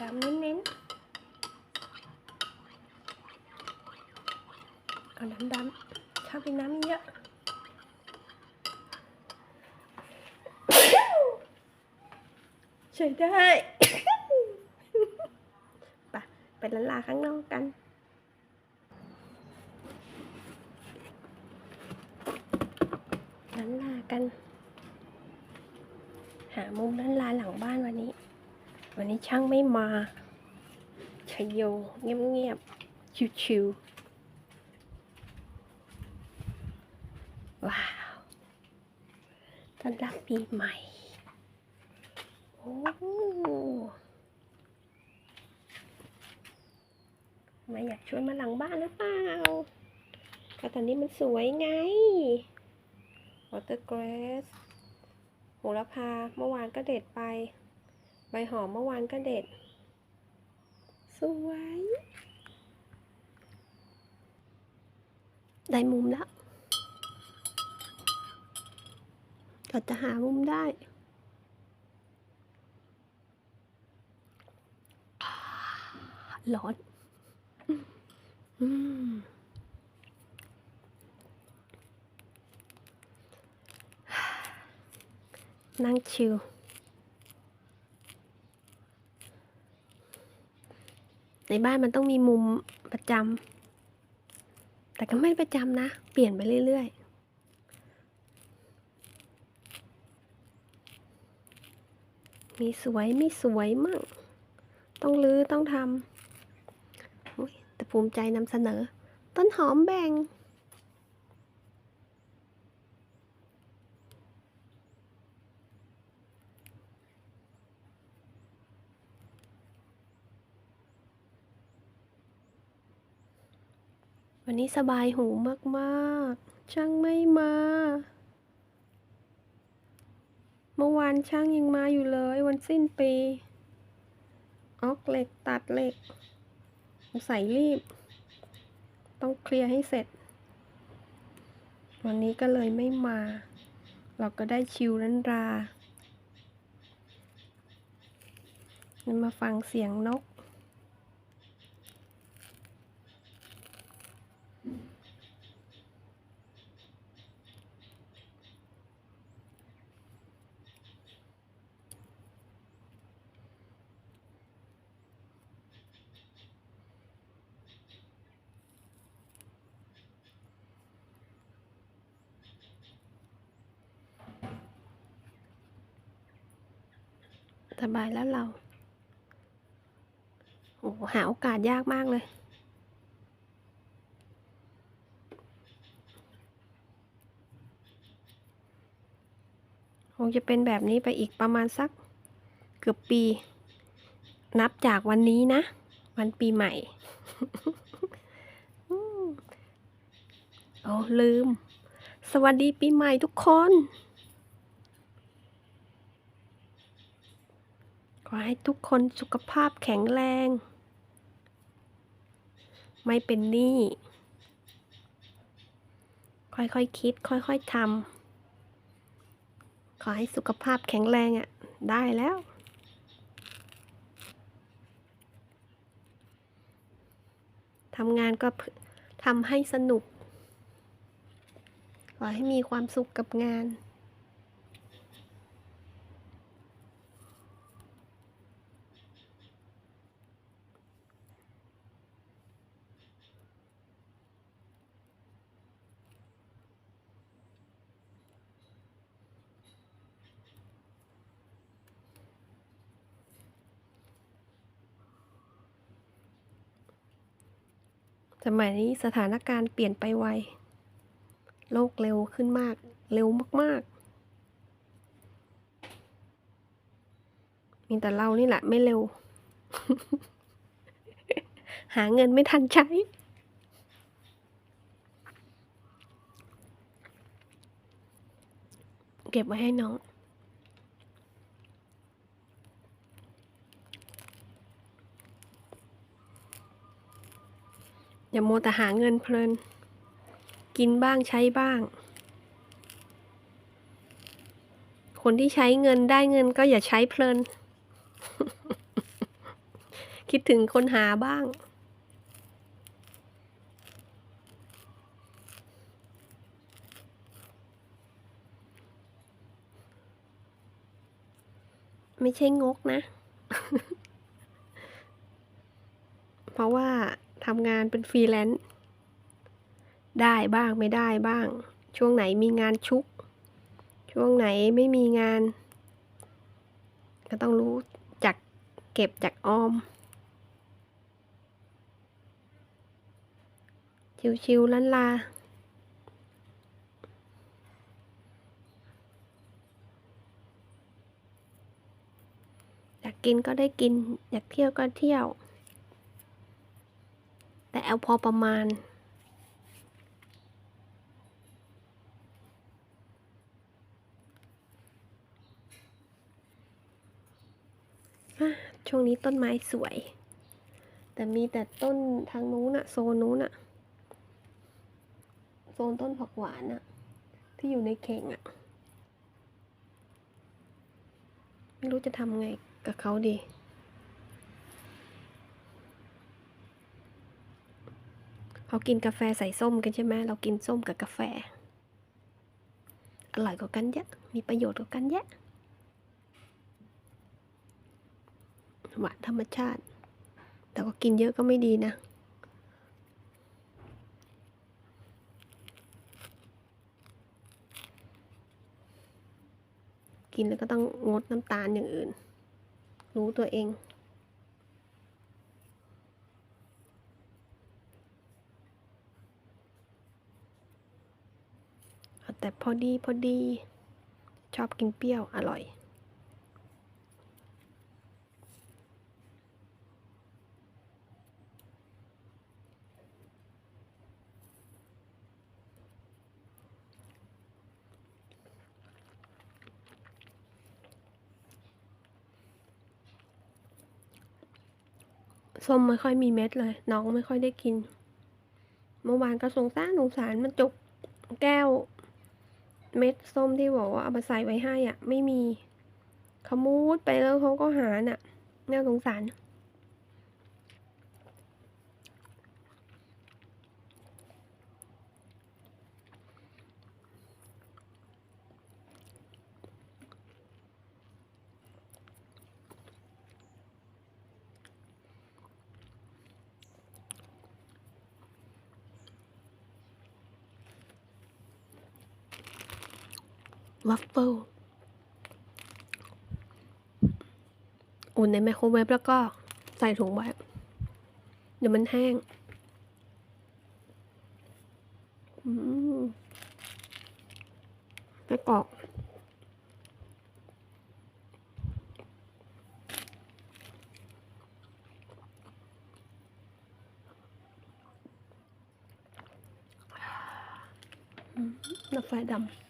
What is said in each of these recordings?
ดำเน้นๆเอาน้ำดำถ้าเป็นน้ำเยอะใช่ได้ไปไปละลาข้างนอกกันลันลากัน หามุมลันลาหลังบ้านวันนี้ วันนี้ช่างไม่มาชัยโยเงียบๆ ชิวๆ ว้าวต้อนรับปีใหม่ โอ้มาอยากชวนมาหลังบ้านหรือเปล่าก็ตอนนี้มันสวยไง วอเตอร์เกรสโหระพา เมื่อวานก็เด็ดไป ใบหอมเมื่อวานก็เด็ด สวย ได้มุมแล้ว ก็จะหามุมได้ร้อนอนั่งชิล ในบ้านมันต้องมีมุมประจำแต่ก็ไม่ประจำนะ เปลี่ยนไปเรื่อย ๆมีสวยไม่สวยมั่ง ต้องรื้อต้องทำแต่ภูมิใจนำเสนอ ต้นหอมแบ่ง วันนี้สบายหูมากๆ ช่างไม่มา เมื่อวานช่างยังมาอยู่เลยวันสิ้นปี ออกเหล็กตัดเหล็กใส่รีบ ต้องเคลียร์ให้เสร็จ วันนี้ก็เลยไม่มา เราก็ได้ชิวนันรามาฟังเสียงนก สบายแล้วเรา โอ้หหาโอกาสยากมากเลย คงจะเป็นแบบนี้ไปอีกประมาณสักเกือบปี นับจากวันนี้นะ วันปีใหม่โอ้ลืม สวัสดีปีใหม่ทุกคน ขอให้ทุกคนสุขภาพแข็งแรง ไม่เป็นหนี้ ค่อยๆคคิด ค่อยๆทำ ขอให้สุขภาพแข็งแรงอะ่ะ ได้แล้วทำงานก็ทำให้สนุก ขอให้มีความสุขกับงาน มัยนี้สถานการณ์เปลี่ยนไปไว โลกเร็วขึ้นมาก เร็วมาก ๆ มีแต่เรานี่แหละไม่เร็ว หาเงินไม่ทันใช้เก็บไว้ให้น้อง อย่าโมแต่หาเงินเพลิน กินบ้างใช้บ้าง คนที่ใช้เงินได้เงินก็อย่าใช้เพลิน คิดถึงคนหาบ้างไม่ใช่งกนะ เพราะว่า ทำงานเป็นฟรีแลนซ์ได้บ้างไม่ได้บ้าง ช่วงไหนมีงานชุก ช่วงไหนไม่มีงาน ก็ต้องรู้จักเก็บจากออม ชิวๆลันลาอยากกินก็ได้กิน อยากเที่ยวก็เที่ยว แต่เอาพอประมาณ ช่วงนี้ต้นไม้สวย แต่มีแต่ต้นทางนู้นอะโซนนู้นอะโซนต้นผักหวานอะที่อยู่ในเข่งอะไม่รู้จะทำไงกับเขาดี เขากินกาแฟใส่ส้มกันใช่ไหมเรากินส้มกับกาแฟ อร่อยกว่ากันเยอะ มีประโยชน์กว่ากันเยอะ หวานธรรมชาติ แต่ว่ากินเยอะก็ไม่ดีนะกินแล้วก็ต้องงดน้ำตาลอย่างอื่น รู้ตัวเอง เอา แต่พอดีพอดี ชอบกินเปรี้ยวอร่อย ส้มไม่ค่อยมีเม็ดเลย น้องไม่ค่อยได้กิน เมื่อวานก็สงสารสงสารมันจุกแก้ว เม็ดส้มที่บอกว่าเอามาใส่ไว้ให้อะ ไม่มีขมูดไปแล้วเขาก็หาน่ะ น่าสงสาร วัฟเฟิลอุ่นในไมโครเวฟแล้วก็ใส่ถุงไว้ เดี๋ยวมันแห้งอืมไปกรอกอืมกาแฟดำ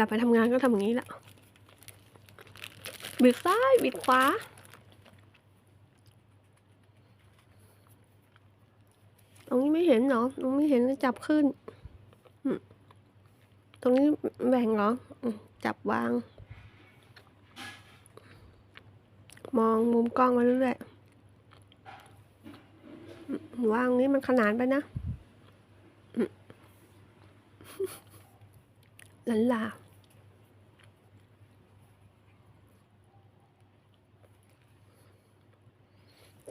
ลาไปทำงานก็ทำอย่างนี้แหละบิดซ้ายบิดขวาตรงนี้ไม่เห็นเหรอตรงนี้เห็นจับขึ้น ตรงนี้แบ่งเหรอ จับวาง มองมุมกล้องมาเรื่อยๆอืมวางนี้มันขนานไปนะหลันลา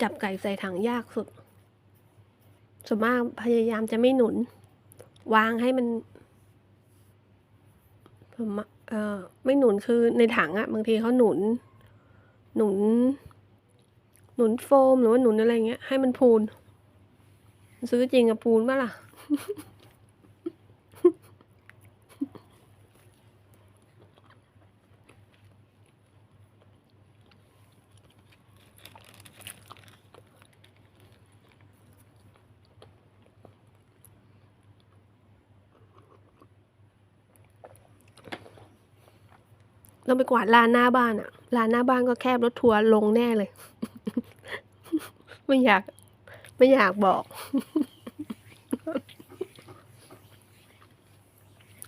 จับไก่ใส่ถังยากสุดส่วนมากพยายามจะไม่หนุน วางให้มันส่วนมาเอ่อไม่หนุนคือในถังอะบางทีเขาหนุน หนุน หนุนโฟมหรือว่าหนุนอะไรเงี้ยให้มันพูน ซื้อจริงอะพูนปะล่ะ ต้องไปกวาดลานหน้าบ้านอะลานหน้าบ้านก็แคบรถทัวร์ลงแน่เลย ไม่อยาก ไม่อยากบอก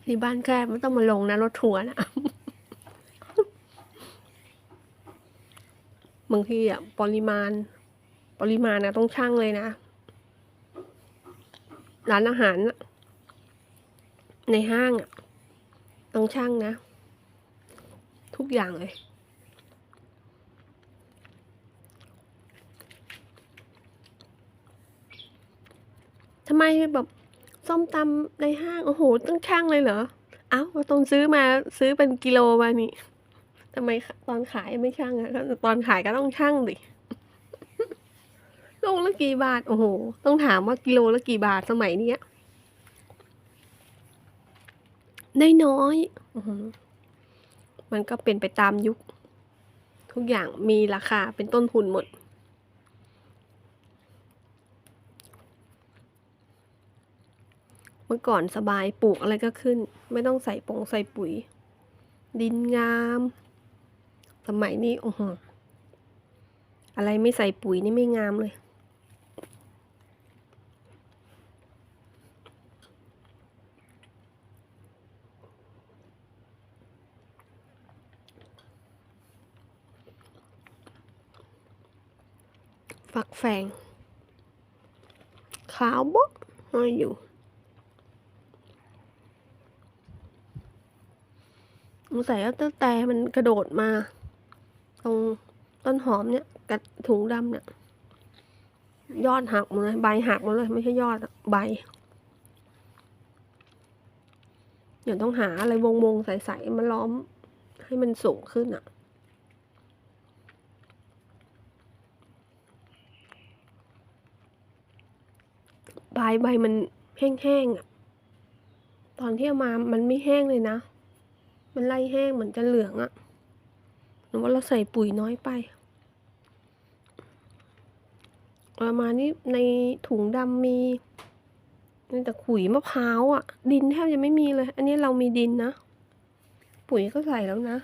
ที่บ้านแคบไม่ต้องมาลงนะรถทัวร์นะบางทีอะปริมาณ ปริมาณนะต้องชั่งเลยนะร้านอาหารในห้างอะต้องชั่งนะ ทุกอย่างเลยทำไมแบบส้มตำในห้างโอ้โหต้องชั่งเลยเหรอ เอ้าตอนซื้อมาซื้อเป็นกิโลมานี่ทำไมตอนขายไม่ชั่งอะตอนขายก็ต้องชั่งดิโลละกี่บาท โอ้โห ต้องถามว่ากิโลละกี่บาทสมัยเนี้ยได้น้อยอ มันก็เป็นไปตามยุค ทุกอย่างมีราคาเป็นต้นทุนหมด เมื่อก่อนสบายปลูกอะไรก็ขึ้น ไม่ต้องใส่ปงใส่ปุ๋ย ดินงาม สมัยนี้โอ้โหอะไรไม่ใส่ปุ๋ยนี่ไม่งามเลย ฝักแฝงขาวบ๊อกห้อยอยู่สงสัยว่าตั้งแต่มันกระโดดมา ตรงต้นหอมเนี่ยกับถุงดำเนี่ย ยอดหักหมดเลย ใบหักหมดเลย ไม่ใช่ยอดใบ เดี๋ยวต้องหาอะไรวงๆใสๆมาล้อมให้มันสูงขึ้นอะ ปลายใบมันแห้งๆอะ ตอนที่เอามามันไม่แห้งเลยนะ มันไล่แห้งเหมือนจะเหลืองอะหรือว่าเราใส่ปุ๋ยน้อยไปเอามานี่ในถุงดำมีมีแต่ขุยมะพร้าวอะ ดินแทบจะไม่มีเลย อันนี้เรามีดินนะ ปุ๋ยก็ใส่แล้วนะ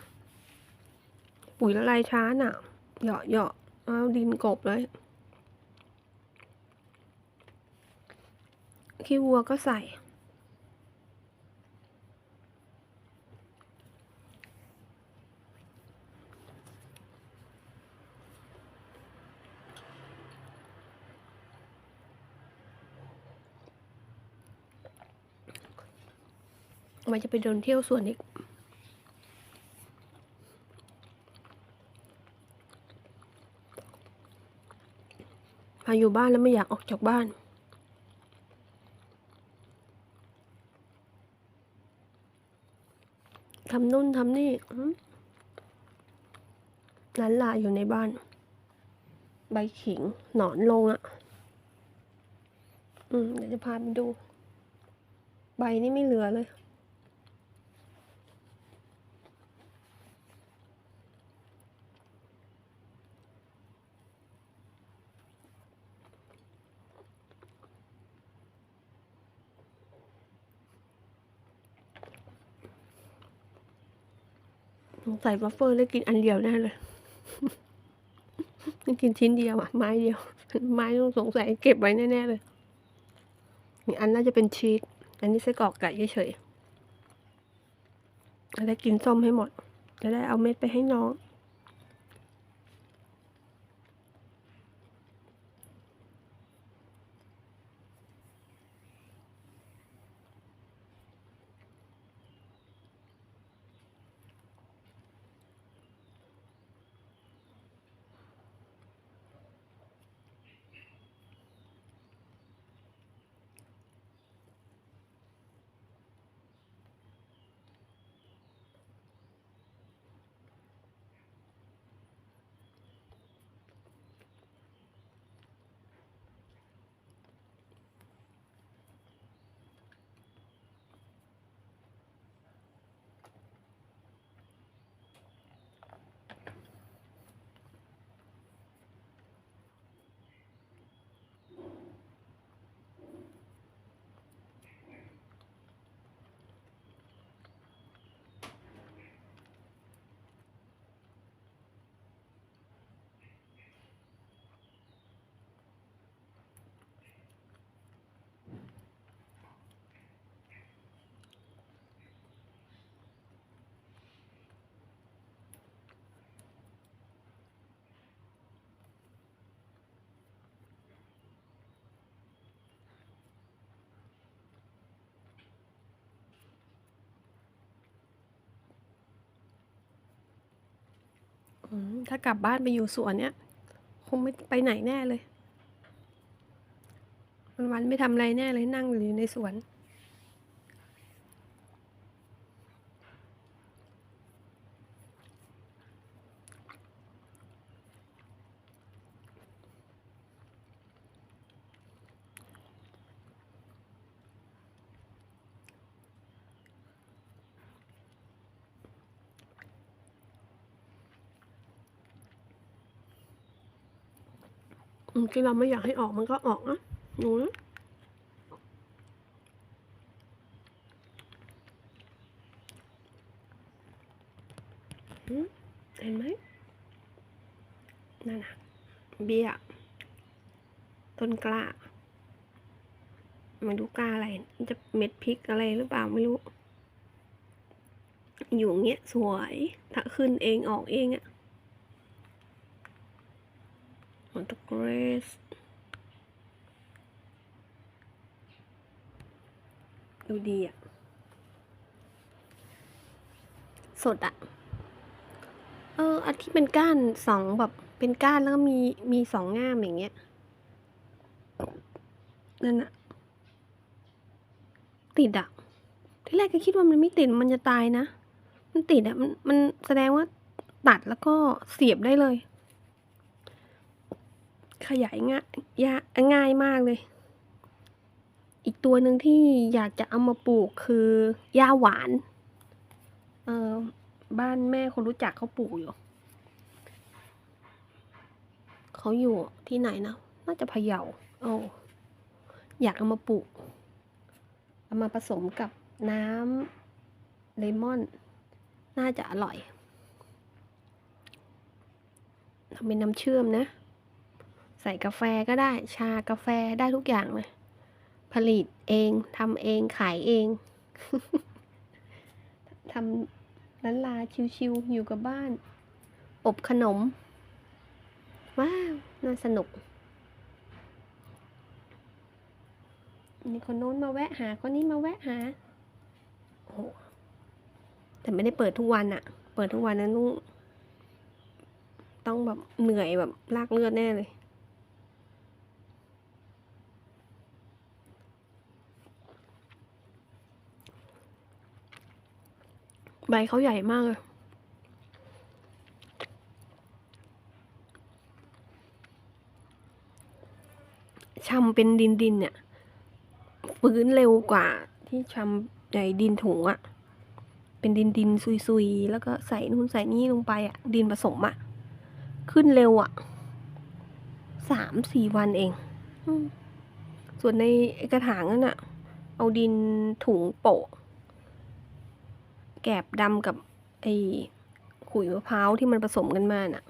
ปุ๋ยละลายช้าน่ะเหยาะเหยาะเอาดินกบเลย ขี้วัวก็ใส่ มันจะไปเดินเที่ยวสวนอีกมาอยู่บ้านแล้วไม่อยากออกจากบ้าน ทำนู่นทำนี่อืมหลานลาอยู่ในบ้าน ใบขิงหนอนลงอะ่ะ อืมเดี๋ยวจะพาไปดู ใบนี่ไม่เหลือเลย ใส่บัฟเฟอร์แล้วกินอันเดียวแน่เลยนี่กินชิ้นเดียวอะไม้เดียว ไม้ต้องสงสัยเก็บไว้แน่ๆเลยอีกอันน่าจะเป็นชีสอันนี้ไส้กรอกไก่เฉยๆจะได้กินส้มให้หมด จะได้เอาเม็ดไปให้น้อง ถ้ากลับบ้านไปอยู่สวนเนี่ย คงไม่ไปไหนแน่เลย วันวันไม่ทำอะไรแน่เลยนั่งอยู่ในสวน ที่เราไม่อยากให้ออกมันก็ออกนะหนูนะเห็นไหมนั่นนะเบี้ย ต้นกล้าไม่รู้กล้าอะไร จะเม็ดพริกอะไรหรือเปล่าไม่รู้ อยู่เงี้ยสวย ถ้าขึ้นเองออกเองอะ มอนตเกรสดูดีอะสดอะเออ อันที่เป็นก้านสองแบบ เป็นก้านแล้วก็มีมีสองง่ามอย่างเงี้ย นั่นอะติดอะที่แรกก็คิดว่ามันไม่ติดมันจะตายนะ มันติดอะมันมันแสดงว่าตัดแล้วก็เสียบได้เลย ขยายง่ายยาง่ายมากเลย อีกตัวหนึ่งที่อยากจะเอามาปลูกคือย่าหวาน เออบ้านแม่คนรู้จักเขาปลูกอยู่ เขาอยู่ที่ไหนนะ น่าจะพะเยาโอ้อยากเอามาปลูก เอามาผสมกับน้ำเลมอน น่าจะอร่อยทำเป็นน้ำเชื่อมนะ ใส่กาแฟก็ได้ ชากาแฟได้ทุกอย่างเลย ผลิตเองทำเองขายเองทำร้านลาชิวๆอยู่กับบ้าน อบขนม ว้าว น่าสนุกมีคนโน้นมาแวะหาคนนี้มาแวะหาโอ้แต่ไม่ได้เปิดทุกวันอะเปิดทุกวันนั้นต้องต้องแบบเหนื่อยแบบลากเลือดแน่เลย ใบเขาใหญ่มากเลยชำเป็นดินดินเนี่ยฟื้นเร็วกว่าที่ชำในดินถุงอะเป็นดินดินซุยๆ แล้วก็ใส่นู่นใส่นี่ลงไปอะดินผสมอะขึ้นเร็วอะสามสี่วันเอง ส่วนในกระถางนั่นอะเอาดินถุงโปะ แกบดำกับไอ้ขุยมะพร้าวที่มันผสมกันมาน่ะ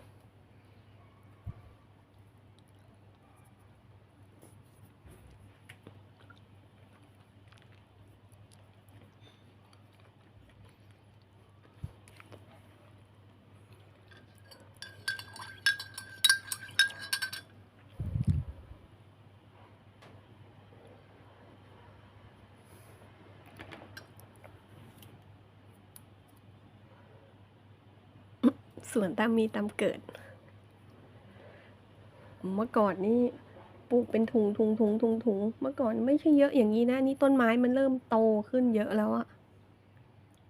ส่วนตามมีตามเกิด เมื่อก่อนนี่ปลูกเป็นถุงถุงถุงถุงถุงเมื่อก่อนไม่ใช่เยอะอย่างนี้นะ นี่ต้นไม้มันเริ่มโตขึ้นเยอะแล้วอะ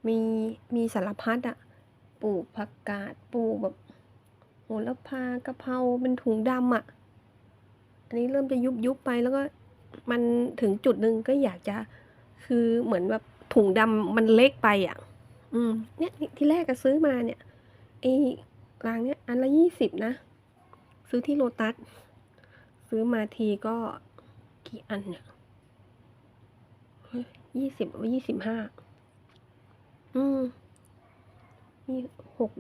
มีมีสารพัดอะปลูกผักกาดปลูกแบบโหระพากะเพราเป็นถุงดำอะอันนี้เริ่มจะยุบยุบไปแล้วก็มันถึงจุดหนึ่งก็อยากจะคือเหมือนแบบถุงดำมันเล็กไปอะอืม เนี่ยที่แรกก็ซื้อมาเนี่ย ไอ้รางเนี้ยอันละยี่สิบนะ ซื้อที่โลตัส ซื้อมาทีก็กี่อันเนี่ยยี่สิบหรือยี่สิบห้า อืม มีหก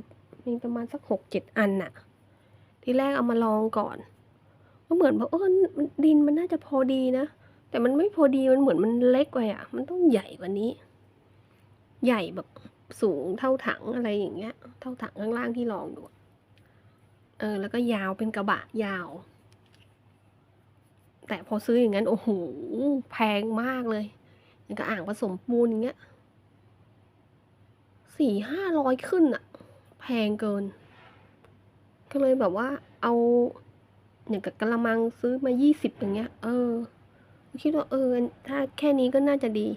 มีประมาณสักหกเจ็ดอันน่ะ ทีแรกเอามาลองก่อนก็เหมือนว่าเออดินมันน่าจะพอดีนะ แต่มันไม่พอดีมันเหมือนมันเล็กไปอะ มันต้องใหญ่กว่านี้ ใหญ่แบบ สูงเท่าถังอะไรอย่างเงี้ย เท่าถังข้างล่างที่ลองดู เออ แล้วก็ยาวเป็นกระบะยาว แต่พอซื้ออย่างนั้น โอ้โห แพงมากเลยอย่างกับอ่างผสมปูนอย่างเงี้ยสี่ห้าร้อยขึ้นอะแพงเกิน ก็เลยแบบว่าเอาเนี่ยกับกระมังซื้อมายี่สิบอย่างเงี้ย เออ คิดว่าเออ ถ้าแค่นี้ก็น่าจะดี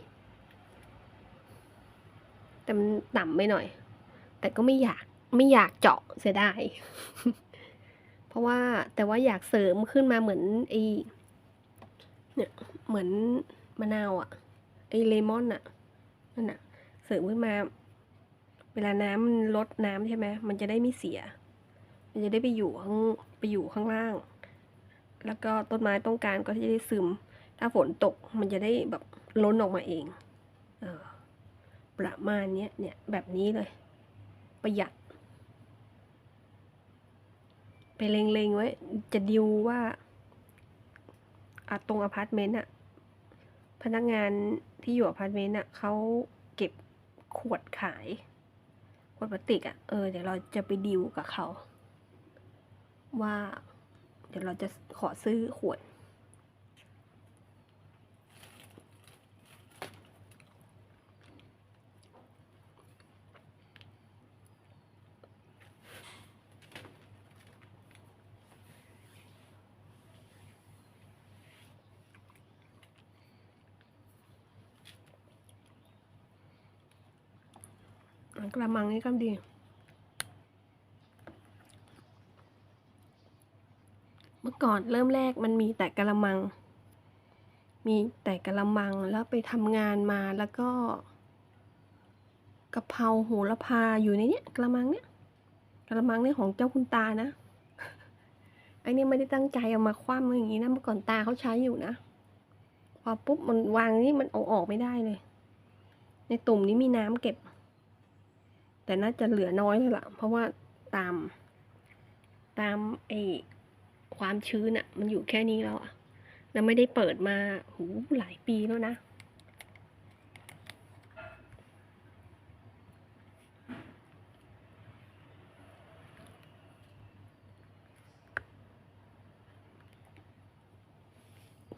แต่มันต่ำไปหน่อย แต่ก็ไม่อยากไม่อยากเจาะเสียดายเพราะว่าแต่ว่าอยากเสริมขึ้นมาเหมือนไอเนี่ยเหมือนมะนาวอะไอเลมอนอะนั่นอะเสริมขึ้นมา เวลาน้ำมันลดน้ำใช่ไหมมันจะได้ไม่เสีย มันจะได้ไปอยู่ข้างไปอยู่ข้างล่าง แล้วก็ต้นไม้ต้องการก็จะได้ซึม ถ้าฝนตกมันจะได้แบบล้นออกมาเอง เออ ประมาณนี้เนี่ย แบบนี้เลย ประหยัด ไปเล็งๆไว้ จะดิวว่าอะตรงอพาร์ตเมนต์อะพนักงานที่อยู่อพาร์ตเมนต์อะเขาเก็บขวดขายขวดพลาสติกอะเออเดี๋ยวเราจะไปดิวกับเขา ว่า เดี๋ยวเราจะขอซื้อขวด กระมังนี่ก็ดี เมื่อก่อนเริ่มแรกมันมีแต่กระมัง มีแต่กระมังแล้วไปทำงานมาแล้วก็กะเพราโหระพาอยู่ในเนี้ยกระมังเนี้ยกระมังนี่ของเจ้าคุณตานะไอ้นี่ไม่ได้ตั้งใจเอามาคว่ำอย่างนี้นะเมื่อก่อนตาเขาใช้อยู่นะพอปุ๊บมันวางนี่มันเอาออกไม่ได้เลย ในตุ่มนี้มีน้ำเก็บ แต่น่าจะเหลือน้อยเลยล่ะ เพราะว่าตาม ตามไอความชื้นอะมันอยู่แค่นี้แล้วอะแล้วไม่ได้เปิดมาหูหลายปีแล้วนะ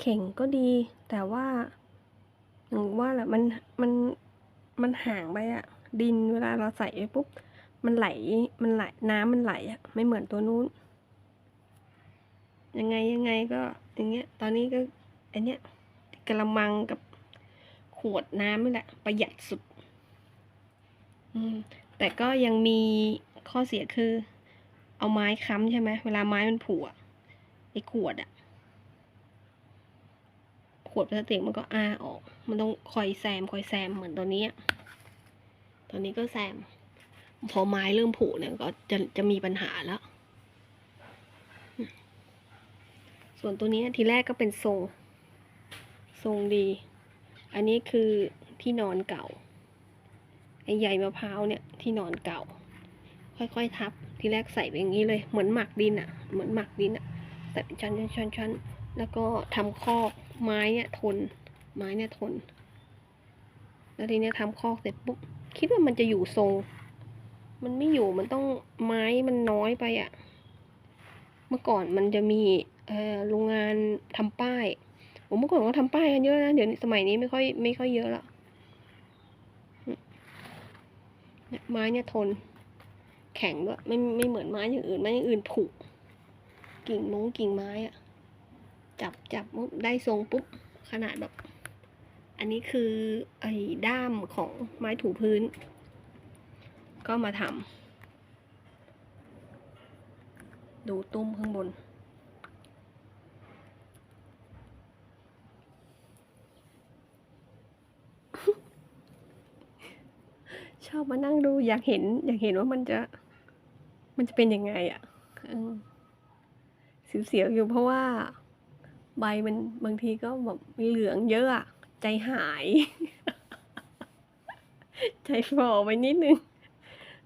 เข่งก็ดี แต่ว่าอย่างว่าแหละมันมันมันห่างไปอะ ดินเวลาเราใส่ไปปุ๊บ มันไหลมันไหลน้ำมันไหลอะไม่เหมือนตัวนู้น ยังไงยังไงก็อย่างเงี้ย ตอนนี้ก็อันเนี้ยกระมังกับขวดน้ำนี่แหละ ประหยัดสุด อืม แต่ก็ยังมีข้อเสียคือ เอาไม้ค้ำใช่ไหมเวลาไม้มันผุอะไอ้ขวดอะขวดพลาสติกมันก็อ้าออก มันต้องคอยแซมคอยแซมเหมือนตัวนี้ ตอนนี้ก็แซม พอไม้เริ่มผุเนี่ยก็จะจะมีปัญหาแล้ว ส่วนตัวนี้ทีแรกก็เป็นทรง ทรงดี อันนี้คือที่นอนเก่าไอ้ใยมะพร้าวเนี่ยที่นอนเก่า ค่อยๆทับ ทีแรกใส่ไปอย่างนี้เลย เหมือนหมักดินอะ่ะ เหมือนหมักดินอะ่ะ ใส่เป็นชั้นชั้นชั้นชั้นแล้วก็ทำคอกไม้เนี่ยทน ไม้เนี่ยทน แล้วทีเนี้ยทำคอกเสร็จปุ๊บ คิดว่ามันจะอยู่ทรง มันไม่อยู่มันต้องไม้มันน้อยไปอะ่ะ เมื่อก่อนมันจะมีเอ่อโรงงานทำป้ายผมเมื่อก่อนก็ทำป้ายกันเยอะนะเดี๋ยวสมัยนี้ไม่ค่อยไม่ค่อยเยอะละไม้เนี่ยทน แข็งด้วยไม่ไม่เหมือนไม้อย่างอื่นไม้อย่างอื่นผุกิ่งมงกิ่งไม้อะจับจับปุ๊บได้ทรงปุ๊บขนาดแบบ อันนี้คือไอ้ด้ามของไม้ถูพื้น ก็มาทำดูตุ้มข้างบน ชอบมานั่งดูอยากเห็น อยากเห็นว่ามันจะ มันจะเป็นยังไงอะ่ะเสียวๆอยู่เพราะว่า ใบมันบางทีก็แบบมีเหลืองเยอะอะ ใจหาย ใจฝ่อไปนิดนึง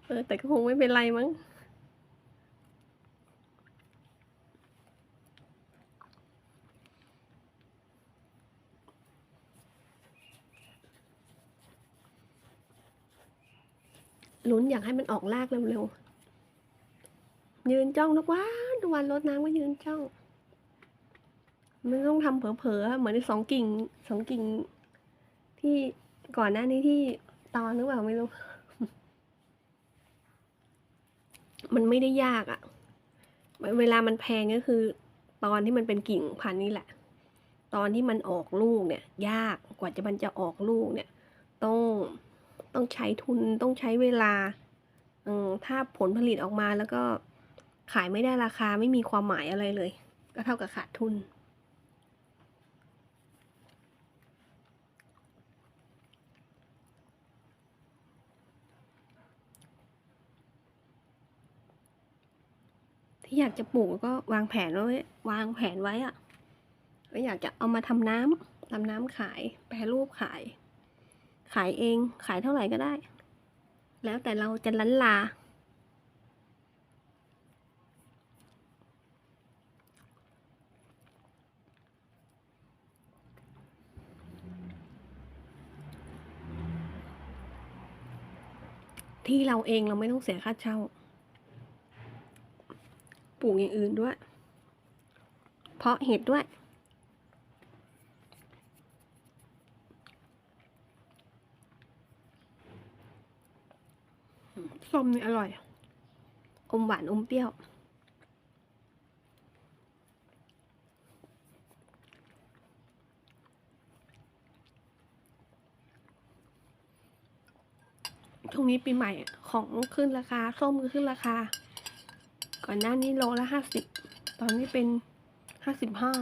เออ แต่ก็คงไม่เป็นไรมั้งลุ้นอยากให้มันออกรากเร็วๆ ยืนจ้องทุกวันทุกวันรดน้ำก็ยืนจ้อง มันต้องทำเผลอๆเหมือนสองกิ่งสองกิ่ง ที่ก่อนหน้านี้ที่ตอนหรือเปล่าไม่รู้ มันไม่ได้ยากอะ่ะ เวลามันแพงก็คือ ตอนที่มันเป็นกิ่งพันนี่แหละ ตอนที่มันออกลูกเนี่ย ยากกว่าจะมันจะออกลูกเนี่ย ต้องต้องใช้ทุนต้องใช้เวลาอถ้าผลผลิตออกมาแล้วก็ขายไม่ได้ราคาไม่มีความหมายอะไรเลย ก็เท่ากับขาดทุน ที่อยากจะปลูกก็วางแผนไว้วางแผนไว้อะก็อยากจะเอามาทำน้ำทำน้ำขาย แปรรูปขาย ขายเอง ขายเท่าไหร่ก็ได้ แล้วแต่เราจะลันลา ที่เราเองเราไม่ต้องเสียค่าเช่า ปลูกอย่างอื่นด้วย เพาะเห็ดด้วย ส้มนี่อร่อย อมหวานอมเปรี้ยว ช่วงนี้ปีใหม่ของขึ้นราคา ส้มก็ขึ้นราคา ก่อนหน้านี้โลละห้าสิบตอนนี้เป็นห้าสิบห้า